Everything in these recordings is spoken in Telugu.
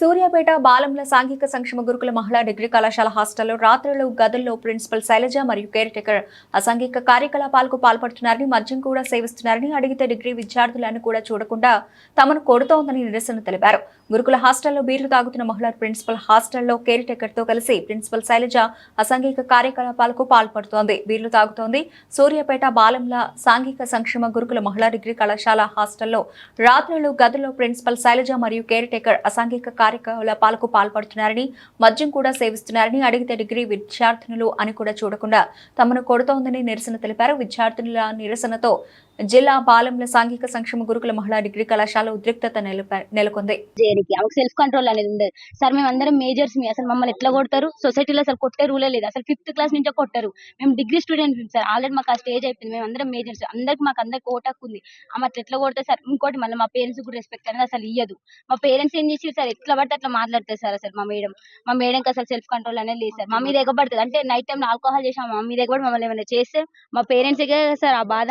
సూర్యాపేట బాలంల సాంఘిక సంక్షేమ గురుకుల మహిళా డిగ్రీ కళాశాల హాస్టల్లో రాత్రులు గదుల్లో ప్రిన్సిపల్ శైలజ మరియు కేర్ టేకర్ అసాంఘిక కార్యకలాపాలకు పాల్పడుతున్నారని మద్యం కూడా సేవిస్తున్నారని అడిగితే డిగ్రీ విద్యార్థులను కూడా చూడకుండా తమను కొడుతోందని నిరసన తెలిపారు. గురుకుల హాస్టల్లో బీర్లు తాగుతున్న మహిళా ప్రిన్సిపల్ హాస్టల్లో కేర్ టేకర్తో కలిసి ప్రిన్సిపల్ శైలజ అసాంఘిక కార్యకలాపాలకు పాల్పడుతోంది. బీర్లు తాగుతోంది సూర్యాపేట బాలంల సాంఘిక సంక్షేమ గురుకుల మహిళా డిగ్రీ కళాశాల హాస్టల్లో రాత్రులు గదుల్లో ప్రిన్సిపల్ శైలజ మరియు కేర్ టేకర్ అసాంఘిక కార్యకలాపాలకు పాల్పడుతున్నారని మద్యం కూడా సేవిస్తున్నారని అడిగితే డిగ్రీ విద్యార్థినులు అని కూడా చూడకుండా తమను కొడుతోందని నిరసన తెలిపారు. విద్యార్థినుల నిరసనతో జిల్లా పాలెంల సాంఘిక సంక్షేమ గురుకుల మహిళా డిగ్రీ కళాశాల ఉద్రిక్తత నెలకొంది. చేయడానికి ఆమెకు సెల్ఫ్ కంట్రోల్ అనేది ఉండదు సార్ మేము అందరం మేజర్స్ మీ అసలు మమ్మల్ని ఎట్లా కొడతారు? సొసైటీలో అసలు కొట్టే రూలే లేదు. అసలు ఫిఫ్త్ క్లాస్ నుంచే కొట్టారు. మేము డిగ్రీ స్టూడెంట్ సార్. ఆల్రెడీ మాకు ఆ స్టేజ్ అయిపోయింది. మేము అందరం మేజర్స్ అందరికి మాకు అందరికి ఓటాకు ఉంది. ఆమె అట్లా ఎట్లా కొడతారు సార్? ఇంకోటి మళ్ళీ మా పేరెంట్స్ కూడా రెస్పెక్ట్ అనేది అసలు ఇయ్యదు. మా పేరెంట్స్ ఏం చేసి సార్? ఎట్లా పడితే అట్లా మాట్లాడతారు సార్ అసలు మా మేడం. మా మేడంకి అసలు సెల్ఫ్ కంట్రోల్ అనేది లేదు సార్. మా మీద ఎగబడుతుంది. అంటే నైట్ టైం ఆల్కహాల్ చేసాం మా మీద ఎగబడి మమ్మల్ని ఏమైనా చేస్తే మా పేరెంట్స్ సార్ ఆ బాధ?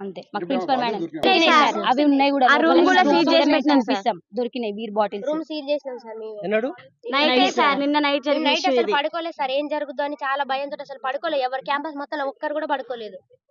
అంతే. మాకు ప్రిన్సిపల్ మేడం అవి ఉన్నాయి కూడా ఆ room కూడా seal చేసి పెట్టినాం సార్. దొరికినాయి బీర్ బాటిల్స్. రూమ్ సీల్ చేసినాం సార్ మేము. ఎన్నడు? నైట్ సార్ నిన్న నైట్ జరిగిన నైట్ అసలు. పడుకోలేదు సార్. ఏం జరుగుద్దో అని చాలా భయంతో అసలు పడుకోలేదు. ఎవరు క్యాంపస్ మొత్తం ఒక్కరు కూడా పడుకోలేదు.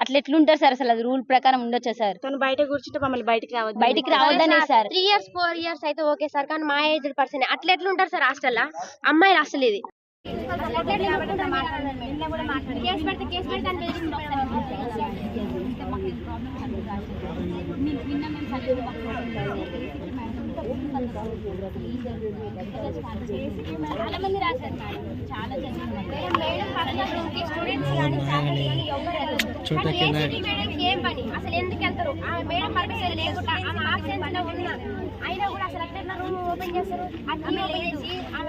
అట్లా ఎట్లుంటారు సార్? అసలు అది రూల్ ప్రకారం ఉండొచ్చా సార్? తను బయట కూర్చుంటే మమ్మల్ని బయటికి రావద్దు. బయటికి రావద్దనే sir three years four years అయితే ఓకే సార్ కానీ మా ఏజ్ పర్సన్ అట్లా ఎట్లా ఉంటారు సార్ హాస్టల్ అమ్మాయిలు అసలు ఇది. కేసు పెడితే కేసు పెడితే అని చాలా మంది రాశారు మేడం. చాలా మేడం పర్సనల్ రూమ్కి స్టూడెంట్స్ కానీ ఫ్యాకల్టీ కానీ ఎవరు మేడంకి ఏం పని? అసలు ఎందుకు వెళ్తారు? ఆ మేడం పర్మిషన్ లేకుండా ఆమె ఆబ్సెన్స్లో ఉన్నా. అయినా కూడా అసలు అట్లా రూమ్ ఓపెన్ చేస్తారు? ఆమె లేచి ఆమె